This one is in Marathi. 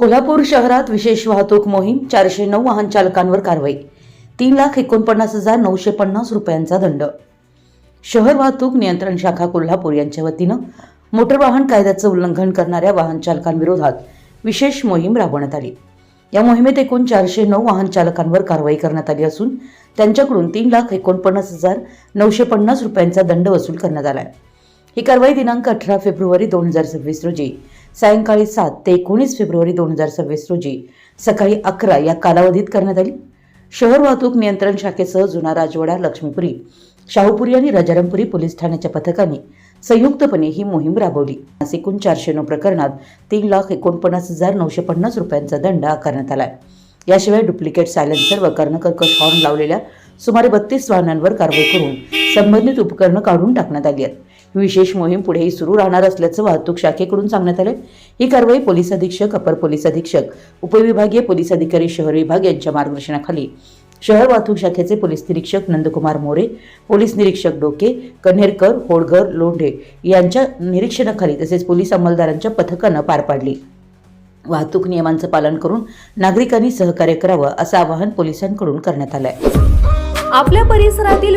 कोल्हापूर शहरात विशेष वाहतूक मोहीम चारशे नऊ वाहन चालकांवर कारवाई तीन लाख एकोणपन्नास हजार नऊशे पन्नास रुपयांचा दंड. शहर वाहतूक नियंत्रण शाखा कोल्हापूर यांच्या वतीनं मोटर वाहन कायद्याचं उल्लंघन करणाऱ्या वाहन चालकांविरोधात विशेष मोहीम राबवण्यात आली. या मोहिमेत एकूण चारशे नऊ वाहन चालकांवर कारवाई करण्यात आली असून त्यांच्याकडून तीन लाख एकोणपन्नास हजार नऊशे पन्नास रुपयांचा दंड वसूल करण्यात आला आहे ही कारवाई दिनांक अठरा फेब्रुवारी दोन हजार सव्वीस रोजी सायंकाळी सात ते एकोणीस फेब्रुवारी दोन हजार सव्वीस रोजी सकाळी अकरा या कालावधीत करण्यात आली. शहर वाहतूक नियंत्रण शाखेसह जुना राजवाडा लक्ष्मीपुरी शाहूपुरी आणि राजारामपुरी पोलीस ठाण्याच्या पथकाने संयुक्तपणे ही मोहीम राबवली. एकूण चारशे नऊ प्रकरणात तीन लाख एकोणपन्नास हजार नऊशे पन्नास रुपयांचा दंड आकारण्यात आला याशिवाय डुप्लिकेट सायलेन्सर व कर्णकर्कश हॉर्न लावलेल्या सुमारे बत्तीस वाहनांवर कारवाई करून संबंधित उपकरणं काढून टाकण्यात आली आहेत. विशेष मोहीम पुढेही सुरू राहणार असल्याचं वाहतूक शाखेकडून सांगण्यात आलं ही कारवाई पोलीस अधीक्षक अपर पोलीस अधीक्षक उपविभागीय पोलीस अधिकारी शहर विभाग यांच्या मार्गदर्शनाखाली. शहर वाहतूक शाखेचे पोलीस निरीक्षक नंदकुमार मोरे पोलीस निरीक्षक डोके कन्हेरकर होडगर लोंढे यांच्या निरीक्षणाखाली तसेच पोलीस अंमलदारांच्या पथकानं पार पाडली. वाहतूक नियमांचं पालन करून नागरिकांनी सहकार्य करावं असं आवाहन पोलिसांकडून करण्यात आलंय. आपल्या परिसरातील